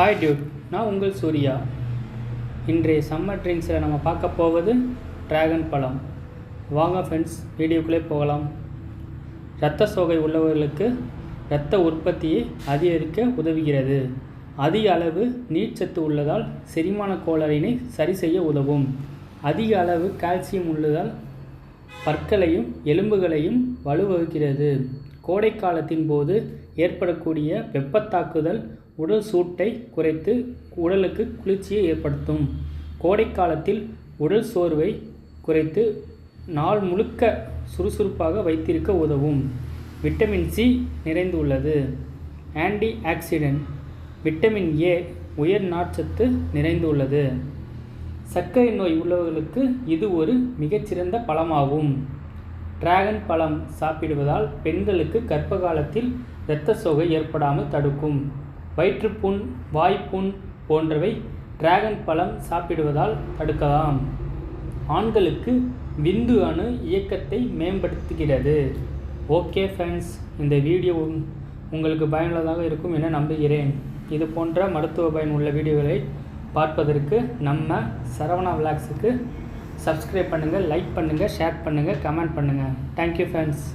Hi Dude நான் உங்கள் சூர்யா. இன்றைய சம்மர் ட்ரிங்க்ஸில் நம்ம பார்க்க போவது டிராகன் பழம். வாங்க ஃப்ரெண்ட்ஸ் வீடியோக்குள்ளே போகலாம். இரத்த சோகை உள்ளவர்களுக்கு இரத்த உற்பத்தியை அதிகரிக்க உதவுகிறது. அதிக அளவு நீர்ச்சத்து உள்ளதால் செரிமான கோளாறினை சரி செய்ய உதவும். அதிக அளவு கால்சியம் உள்ளதால் பற்களையும் எலும்புகளையும் வலுவகுக்கிறது. கோடை காலத்தின் போது ஏற்படக்கூடிய வெப்பத்தாக்குதல் உடல் சூட்டை குறைத்து உடலுக்கு குளிர்ச்சியை ஏற்படுத்தும். கோடை காலத்தில் உடல் சோர்வை குறைத்து நாள் முழுக்க சுறுசுறுப்பாக வைத்திருக்க உதவும். விட்டமின் சி நிறைந்துள்ளது. ஆன்டி ஆக்சிடென்ட் விட்டமின் ஏ உயர் நார்ச்சத்து நிறைந்துள்ளது. சர்க்கரை நோய் உள்ளவர்களுக்கு இது ஒரு மிகச்சிறந்த பழமாகும். டிராகன் பழம் சாப்பிடுவதால் பெண்களுக்கு கர்ப்ப காலத்தில் இரத்த சோகை ஏற்படாமல் தடுக்கும். வயிற்றுப்புண் வாய்ப்புண் போன்றவை டிராகன் பழம் சாப்பிடுவதால் தடுக்கலாம். ஆண்களுக்கு விந்து அணு இயக்கத்தை மேம்படுத்துகிறது. ஓகே ஃப்ரெண்ட்ஸ் இந்த வீடியோ உங்- உங்களுக்கு பயனுள்ளதாக இருக்கும் என நம்புகிறேன். இது போன்ற மருத்துவ பயன் உள்ள வீடியோகளை பார்ப்பதற்கு நம்ம சரவணா விளாக்ஸுக்கு சப்ஸ்கிரைப் பண்ணுங்கள் லைக் பண்ணுங்கள் ஷேர் பண்ணுங்கள் கமெண்ட் பண்ணுங்கள் தேங்க்யூ ஃப்ரெண்ட்ஸ்